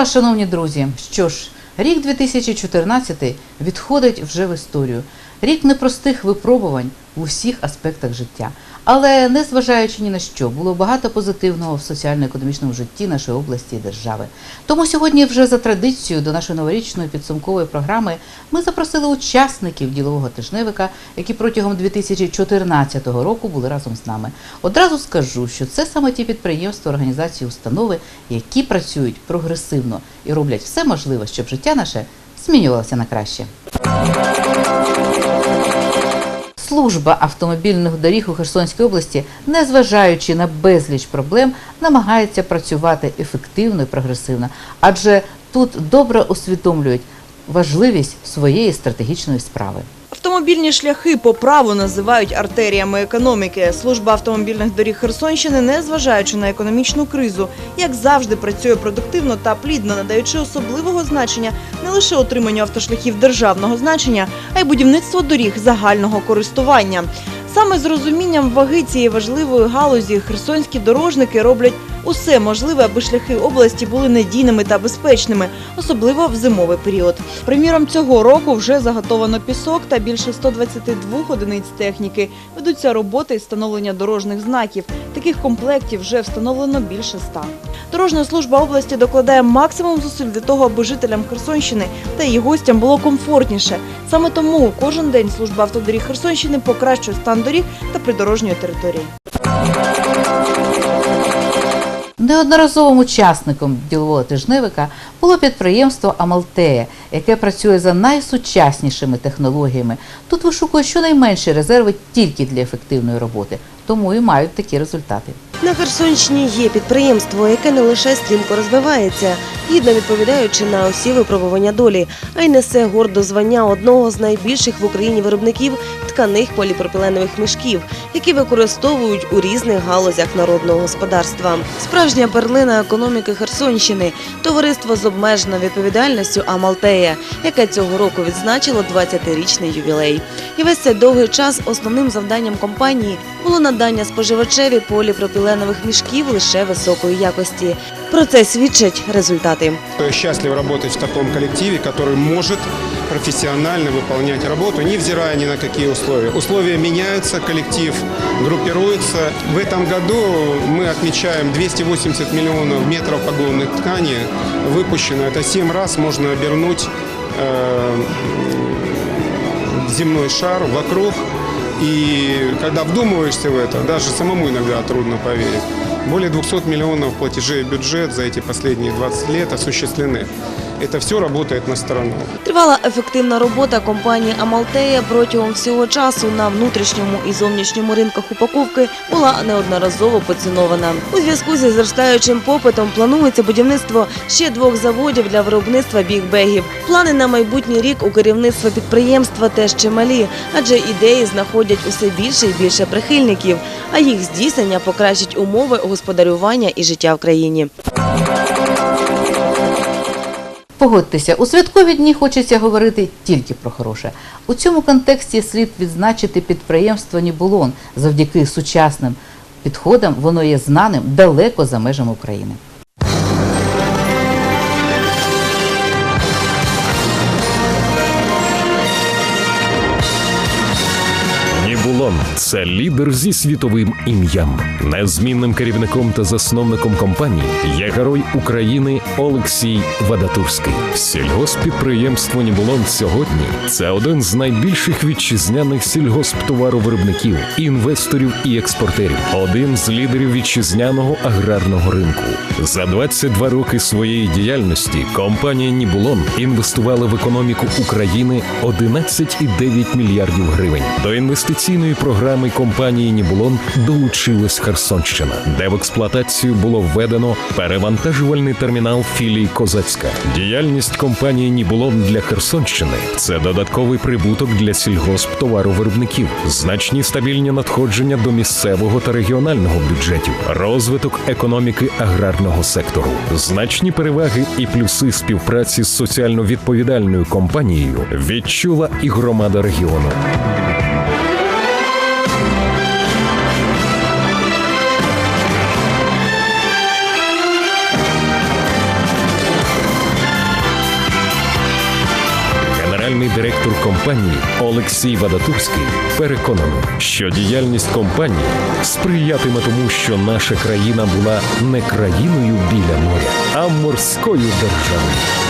Вас, шановні друзі. Що ж, рік 2014 відходить вже в історію. Рік непростих випробувань в усіх аспектах життя. Але незважаючи ні на що, було багато позитивного в соціально-економічному житті нашої області і держави. Тому сьогодні, вже за традицією до нашої новорічної підсумкової програми, ми запросили учасників ділового тижневика, які протягом 2014 року були разом з нами. Одразу скажу, що це саме ті підприємства, організації, установи, які працюють прогресивно і роблять все можливе, щоб життя наше змінювалося на краще. Служба автомобільних доріг у Херсонській області, незважаючи на безліч проблем, намагається працювати ефективно і прогресивно, адже тут добре усвідомлюють важливість своєї стратегічної справи. Автомобільні шляхи по праву називають артеріями економіки. Служба автомобільних доріг Херсонщини, незважаючи на економічну кризу, як завжди працює продуктивно та плідно, надаючи особливого значення не лише отриманню автошляхів державного значення, а й будівництво доріг загального користування. Саме з розумінням ваги цієї важливої галузі херсонські дорожники роблять усе можливе, аби шляхи області були надійними та безпечними, особливо в зимовий період. Приміром, цього року вже заготовано пісок та більше 122 одиниць техніки. Ведуться роботи із встановлення дорожніх знаків. Таких комплектів вже встановлено більше ста. Дорожня служба області докладає максимум зусиль для того, аби жителям Херсонщини та її гостям було комфортніше. Саме тому кожен день служба автодоріг Херсонщини покращує стан доріг та придорожньої території. Неодноразовим учасником ділового тижневика було підприємство Амалтея, яке працює за найсучаснішими технологіями. Тут вишукує щонайменші резерви тільки для ефективної роботи, тому і мають такі результати. На Херсонщині є підприємство, яке не лише стрімко розвивається, гідно відповідаючи на усі випробування долі, а й несе гордо звання одного з найбільших в Україні виробників тканих поліпропіленових мішків, які використовують у різних галузях народного господарства. Справжня перлина економіки Херсонщини товариство з обмеженою відповідальністю Амалтея, яке цього року відзначило 20-річний ювілей. І весь цей довгий час основним завданням компанії було надання споживачеві поліпропіленових мішків лише високої якості. Про це свідчать результати. Я счастлив работать в таком коллективе, который может профессионально выполнять работу, невзирая ни на какие условия. Условия меняются, коллектив группируется. В этом году мы отмечаем 280 миллионов метров погонных ткани выпущено. Это 7 раз можно обернуть э, земной шар вокруг. И когда вдумываешься в это, даже самому иногда трудно поверить. Более 200 миллионов платежей в бюджет за эти последние 20 лет осуществлены. Это все работает на страну. Тривала ефективна робота компанії Амалтея протягом всього часу на внутрішньому і зовнішньому ринках упаковки була неодноразово поцінована. У зв'язку зі зростаючим попитом планується будівництво ще двох заводів для виробництва бігбегів. Плани на майбутній рік у керівництва підприємства теж чималі, адже ідеї знаходять усе більше і більше прихильників, а їх здійснення покращить умови господарювання і життя в країні. Погодьтеся, у святкові дні хочеться говорити тільки про хороше. У цьому контексті слід відзначити підприємство Нібулон. Завдяки сучасним підходам воно є знаним далеко за межами України. Нібулон це лідер зі світовим ім'ям. Незмінним керівником та засновником компанії є герой України Олексій Вадатурський. Сільгоспідприємство Нібулон сьогодні це один з найбільших вітчизняних сільгосптоваровиробників, інвесторів і експортерів, один з лідерів вітчизняного аграрного ринку. За 22 роки своєї діяльності компанія Нібулон інвестувала в економіку України 11,9 мільярдів гривень. До інвестиційної програми компанії Нібулон долучилась Херсонщина, де в експлуатацію було введено перевантажувальний термінал філії Козацька. Діяльність компанії Нібулон для Херсонщини це додатковий прибуток для сільгосптоваровиробників, значні стабільні надходження до місцевого та регіонального бюджетів, розвиток економіки аграрного сектору, значні переваги і плюси співпраці з соціально відповідальною компанією відчула і громада регіону. Компанії Олексій Вадатурський переконаний, що діяльність компанії сприятиме тому, що наша країна була не країною біля моря, а морською державою.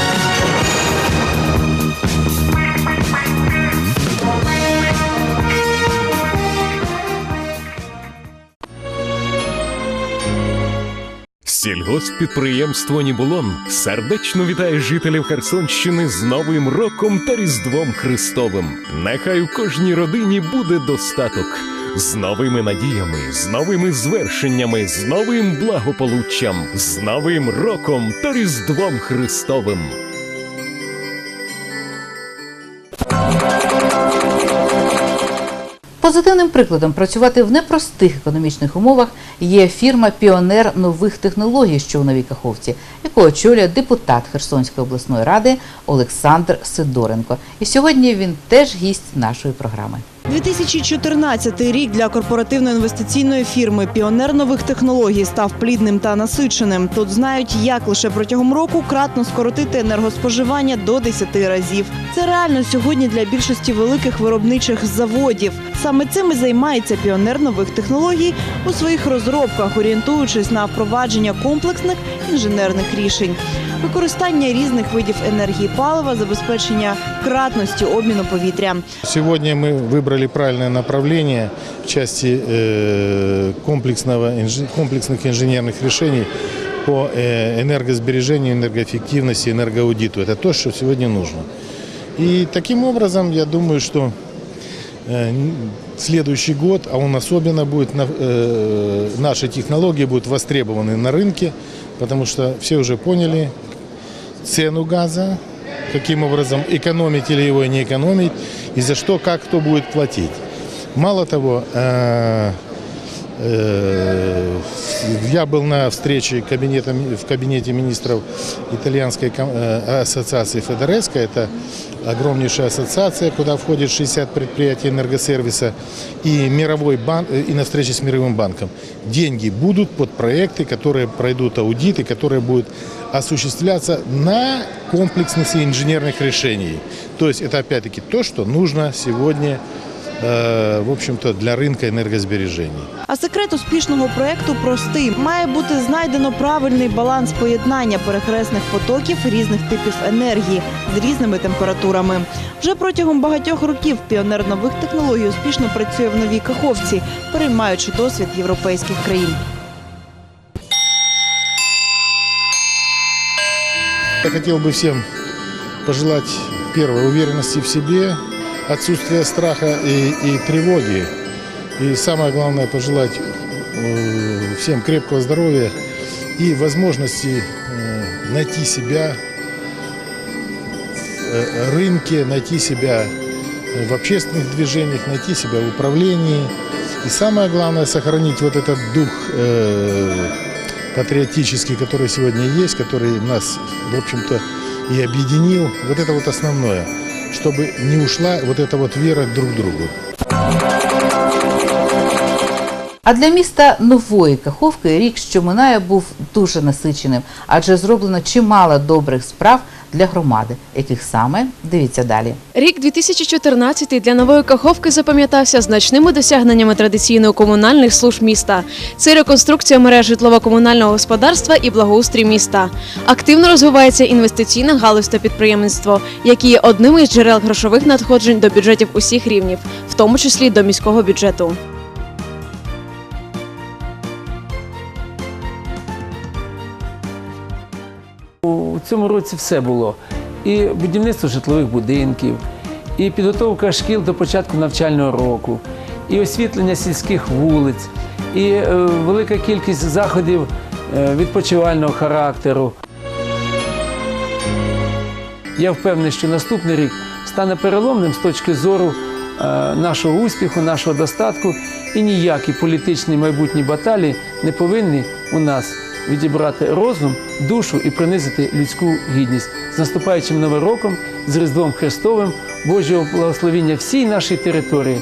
Сільгосппідприємство Нібулон сердечно вітає жителів Херсонщини з Новим роком та Різдвом Христовим. Нехай у кожній родині буде достаток. З новими надіями, з новими звершеннями, з новим благополуччям, з Новим роком та Різдвом Христовим. Позитивним прикладом працювати в непростих економічних умовах є фірма Піонер нових технологій, що у Новій Каховці, яку очолює депутат Херсонської обласної ради Олександр Сидоренко. І сьогодні він теж гість нашої програми. 2014 рік для корпоративно-інвестиційної фірми Піонер нових технологій став плідним та насиченим. Тут знають, як лише протягом року кратно скоротити енергоспоживання до 10 разів. Це реально сьогодні для більшості великих виробничих заводів. Саме цим і займається піонер нових технологій у своїх розробках, орієнтуючись на впровадження комплексних інженерних рішень, використання різних видів енергії палива, забезпечення кратності обміну повітря. Сегодня мы выбрали правильное направление в части э, комплексного, инж- комплексных инженерных решений по э, энергосбережению, энергоэффективности, энергоаудиту. Это то, что сегодня нужно. И таким образом, я думаю, что э, н- следующий год, а он особенно будет, на- э, наши технологии будут востребованы на рынке, потому что все уже поняли цену газа, каким образом экономить или его не экономить, и за что, как кто будет платить. Мало того, э, э, я был на встрече кабинета, в кабинете министров итальянской ком- э, ассоциации Федереско. Это огромнейшая ассоциация, куда входит 60 предприятий энергосервиса и мировой банк, и на встрече с мировым банком. Деньги будут под проекты, которые пройдут аудиты, которые будут осуществляться на комплексности инженерных решений. То есть это опять-таки то, что нужно сегодня, э, в общем-то, для рынка энергосбережений. А секрет успішного проекту простий: має бути знайдено правильний баланс поєднання перехресних потоків різних типів енергії з різними температурами. Вже протягом багатьох років піонер нових технологій успішно працює в новій каховці, переймаючи досвід європейських країн. Я хотел бы всем пожелать первой уверенности в себе, отсутствия страха и, и тревоги. И самое главное пожелать э, всем крепкого здоровья и возможности э, найти себя в э, рынке, найти себя в общественных движениях, найти себя в управлении. И самое главное сохранить вот этот дух патриотический, который сегодня есть, который нас, в общем-то, и объединил. Вот это вот основное, чтобы не ушла вот эта вот вера друг к другу. А для міста нової Каховки рік, що минає, був дуже насиченим, адже зроблено чимало добрих справ для громади, яких саме дивіться далі. Рік 2014 для нової Каховки запам'ятався значними досягненнями традиційно-комунальних служб міста. Це реконструкція мереж житлово-комунального господарства і благоустрій міста. Активно розвивається інвестиційна галузь та підприємництво, які є одним із джерел грошових надходжень до бюджетів усіх рівнів, в тому числі до міського бюджету. У цьому році все було. І будівництво житлових будинків, і підготовка шкіл до початку навчального року, і освітлення сільських вулиць, і е, велика кількість заходів е, відпочивального характеру. Я впевнений, що наступний рік стане переломним з точки зору е, нашого успіху, нашого достатку, і ніякі політичні майбутні баталії не повинні у нас відібрати розум, душу і принизити людську гідність. З наступаючим новим роком, з Різдвом Христовим, Божого благословіння всій нашій території.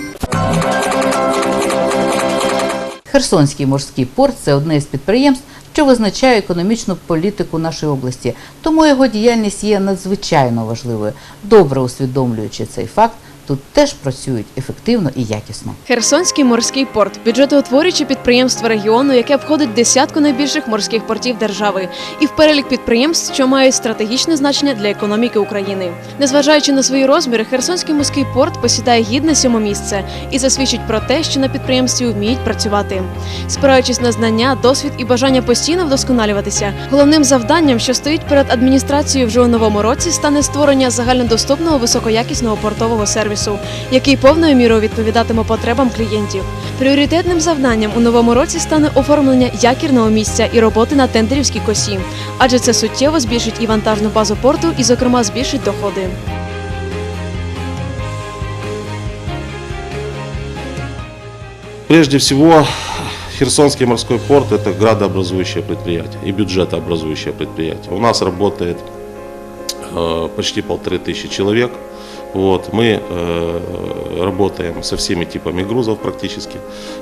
Херсонський морський порт це одне із підприємств, що визначає економічну політику нашої області. Тому його діяльність є надзвичайно важливою. Добре усвідомлюючи цей факт, тут теж працюють ефективно і якісно. Херсонський морський порт бюджетоутворююче підприємство регіону, яке входить в десятку найбільших морських портів держави, і в перелік підприємств, що мають стратегічне значення для економіки України. Незважаючи на свої розміри, Херсонський морський порт посідає гідне сьоме місце і засвідчить про те, що на підприємстві вміють працювати. Спираючись на знання, досвід і бажання постійно вдосконалюватися, головним завданням, що стоїть перед адміністрацією вже у новому році, стане створення загальнодоступного високоякісного портового сервісу, який повною мірою відповідатиме потребам клієнтів. Пріоритетним завданням у новому році стане оформлення якірного місця і роботи на тендерівській косі, адже це суттєво збільшить і вантажну базу порту, і, зокрема, збільшить доходи. Прежде всего, Херсонский морской порт – это градообразующее предприятие и бюджетообразующее предприятие. У нас работает э, почти полторы тысячи человек. Вот, мы э, работаем со всеми типами грузов практически.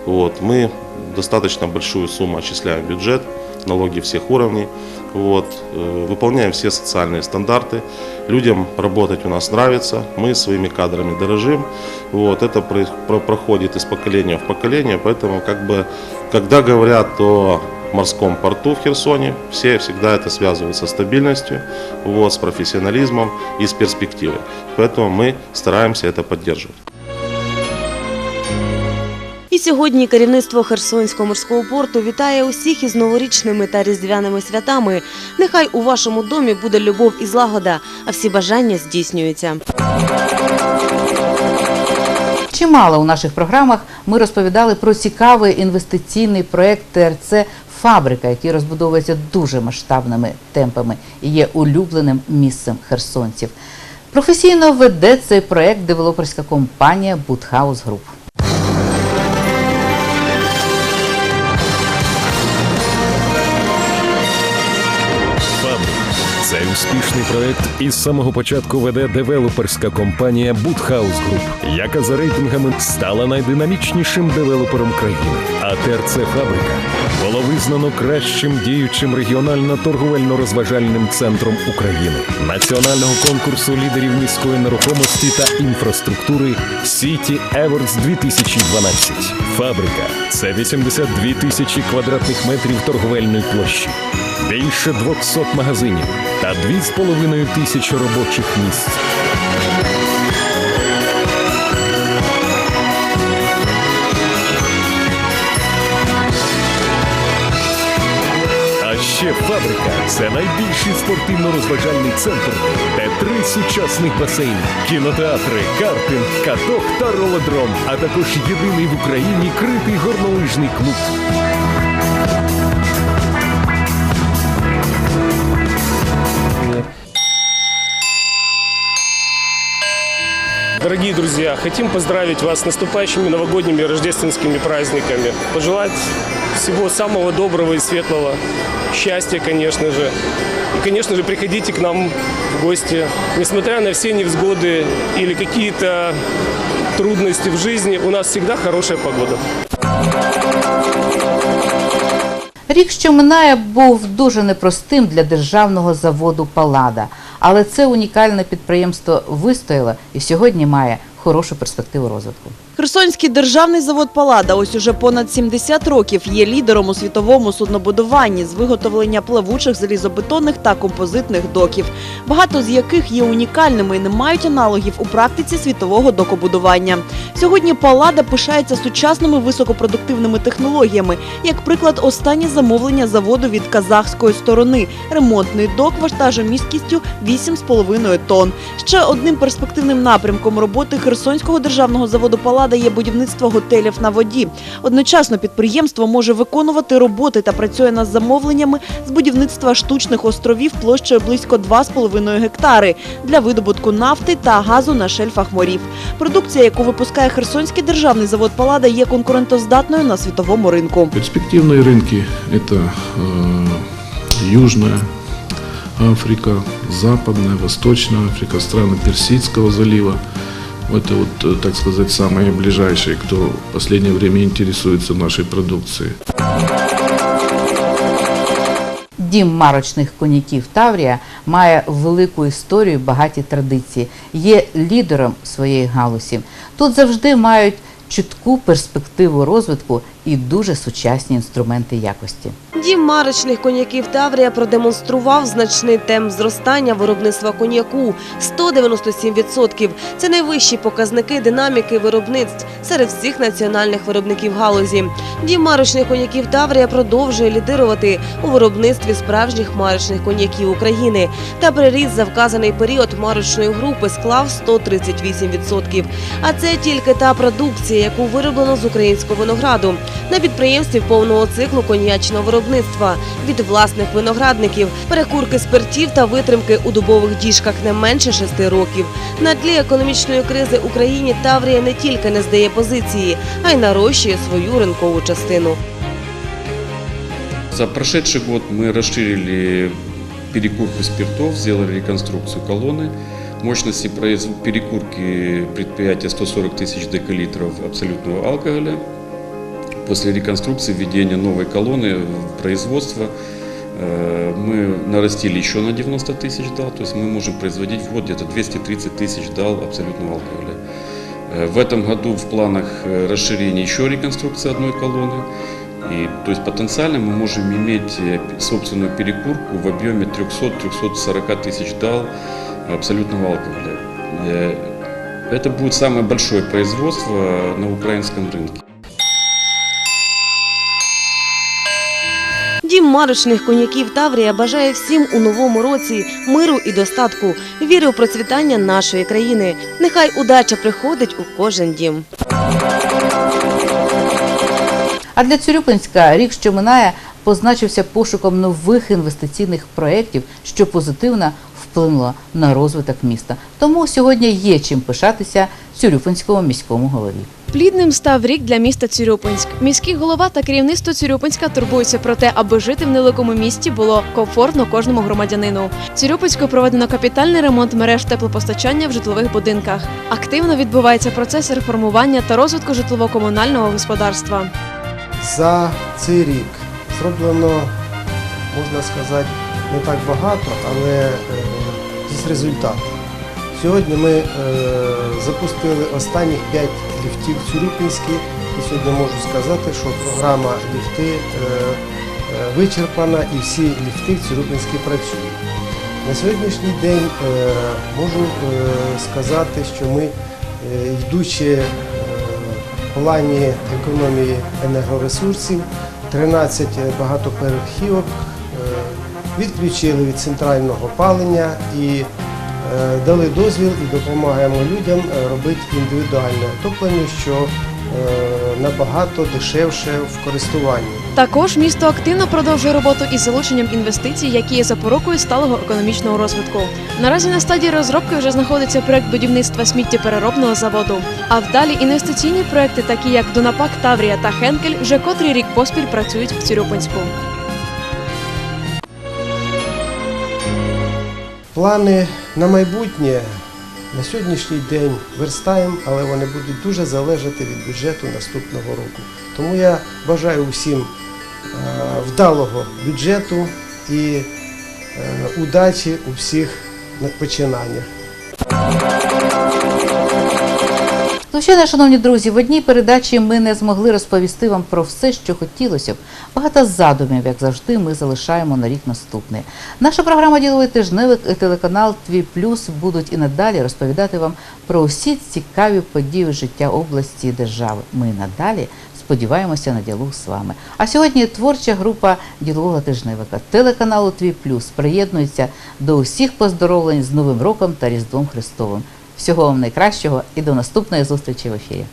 Вот, мы достаточно большую сумму отчисляем в бюджет, налоги всех уровней. Вот, э, выполняем все социальные стандарты. Людям работать у нас нравится, мы своими кадрами дорожим. Вот, это про- про- проходит из поколения в поколение, поэтому как бы, когда говорят о морском порту в Херсоне, все всегда это связывают со стабильностью, вот, с профессионализмом и с перспективой. Поэтому мы стараемся это поддерживать. І сьогодні керівництво Херсонського морського порту вітає усіх із новорічними та різдвяними святами. Нехай у вашому домі буде любов і злагода, а всі бажання здійснюються. Чимало у наших програмах ми розповідали про цікавий інвестиційний проект ТРЦ Фабрика, який розбудовується дуже масштабними темпами і є улюбленим місцем херсонців. Професійно веде цей проект девелоперська компанія Бутхаус Груп. Успішний проект із самого початку веде девелоперська компанія Бутхаус Груп, яка за рейтингами стала найдинамічнішим девелопером країни. А ТРЦ Фабрика було визнано кращим діючим регіонально-торговельно-розважальним центром України, національного конкурсу лідерів міської нерухомості та інфраструктури City Awards 2012. Фабрика це 82 тисячі квадратних метрів торговельної площі більше 200 магазинів та 2,5 тисячі робочих місць. А ще фабрика це найбільший спортивно-розважальний центр, де три сучасних басейни, кінотеатри, карпінг, каток та ролодром, а також єдиний в Україні критий горнолижний клуб. Дорогие друзья, хотим поздравить вас с наступающими новогодними и рождественскими праздниками. Пожелать всего самого доброго и светлого, счастья, конечно же. И, конечно же, приходите к нам в гости. Несмотря на все невзгоды или какие-то трудности в жизни, у нас всегда хорошая погода. Рік, що минає, був дуже непростим для державного заводу Палада, але це унікальне підприємство вистояло і сьогодні має хорошу перспективу розвитку. Херсонський державний завод Палада ось уже понад 70 років є лідером у світовому суднобудуванні з виготовлення плавучих залізобетонних та композитних доків, багато з яких є унікальними і не мають аналогів у практиці світового докобудування. Сьогодні Палада пишається сучасними високопродуктивними технологіями. Як приклад, останнє замовлення заводу від казахської сторони ремонтний док вантажомісткістю 8,5 тонн. Ще одним перспективним напрямком роботи Херсонського державного заводу Палада є будівництво готелів на воді. Одночасно підприємство може виконувати роботи та працює над замовленнями з будівництва штучних островів площею близько 2,5 гектари для видобутку нафти та газу на шельфах морів. Продукція, яку випускає Херсонський державний завод Палада, є конкурентоздатною на світовому ринку. Перспективные рынки – это э, Южная Африка, Западная, Восточная Африка, страны Персидского залива. Это вот, э, так сказать, самые ближайшие, кто в последнее время интересуется нашей продукцией. Дім марочних коняків Таврія має велику історію, і багаті традиції, є лідером своєї галузі. Тут завжди мають чітку перспективу розвитку і дуже сучасні інструменти якості. Дім марочних коньяків Таврія продемонстрував значний темп зростання виробництва коньяку 197%. Це найвищі показники динаміки виробництв серед всіх національних виробників галузі. Дім марочних коньяків Таврія продовжує лідирувати у виробництві справжніх марочних коньяків України. Та приріст за вказаний період марочної групи склав 138%. А це тільки та продукція, яку вироблено з українського винограду на підприємстві повного циклу коньячного виробництва від власних виноградників, перекурки спиртів та витримки у дубових діжках не менше шести років. На тлі економічної кризи Україні Таврія не тільки не здає позиції, а й нарощує свою ринкову частину. За прошедший год мы расширили перекурку спиртов, сделали реконструкцию колонны. Мощности произв- перекурки предприятия 140 тысяч декалитров абсолютного алкоголя. После реконструкции, введения новой колонны в производство, э, мы нарастили еще на 90 тысяч дал, то есть мы можем производить в год где-то 230 тысяч дал абсолютного алкоголя. Э, В этом году в планах э, расширения еще реконструкции одной колонны. И, то есть потенциально мы можем иметь собственную перекурку в объеме 300-340 тысяч дал абсолютного алкоголя. Это будет самое большое производство на украинском рынке. Дім марочних коньяків Таврія бажає всім у новому році миру і достатку, віри у процвітання нашої країни. Нехай удача приходить у кожен дім. А для Цюрюпинська рік, що минає, позначився пошуком нових інвестиційних проєктів, що позитивно вплинуло на розвиток міста. Тому сьогодні є чим пишатися Цюрюпинському міському голові. Плідним став рік для міста Цюрюпинськ. Міський голова та керівництво Цюрюпинська турбуються про те, аби жити в невеликому місті було комфортно кожному громадянину. Цюрюпинську проведено капітальний ремонт мереж теплопостачання в житлових будинках. Активно відбувається процес реформування та розвитку житлово-комунального господарства. За цей рік зроблено, можна сказати, не так багато, але е, результат. Сьогодні ми е, запустили останніх 5 ліфтів в Цюрюпінській. І сьогодні можу сказати, що програма ліфти е, е, вичерпана і всі ліфти в Цюрюпінській працюють. На сьогоднішній день е, можу е, сказати, що ми, е, йдучи е, в плані економії енергоресурсів, 13 багатоповерхівок е, відключили від центрального опалення і е, дали дозвіл і допомагаємо людям е, робити індивідуальне отоплення, що е, набагато дешевше в користуванні. Також місто активно продовжує роботу із залученням інвестицій, які є запорукою сталого економічного розвитку. Наразі на стадії розробки вже знаходиться проект будівництва сміттєпереробного заводу. А вдалі інвестиційні проекти, такі як Дунапак, Таврія та Хенкель, вже котрий рік поспіль працюють в Цюрюпинську. Плани на майбутнє на сьогоднішній день верстаємо, але вони будуть дуже залежати від бюджету наступного року. Тому я бажаю усім е, вдалого бюджету і е, удачі у всіх починаннях. Звичайно, шановні друзі, в одній передачі ми не змогли розповісти вам про все, що хотілося б. Багато задумів, як завжди, ми залишаємо на рік наступний. Наша програма «Діловий тижневик» і телеканал Твій Плюс будуть і надалі розповідати вам про усі цікаві події життя області і держави. Ми надалі сподіваємося на діалог з вами. А сьогодні творча група ділового тижневика телеканалу Твій Плюс приєднується до усіх поздоровлень з Новим роком та Різдвом Христовим. Всього вам найкращого і до наступної зустрічі в ефірі.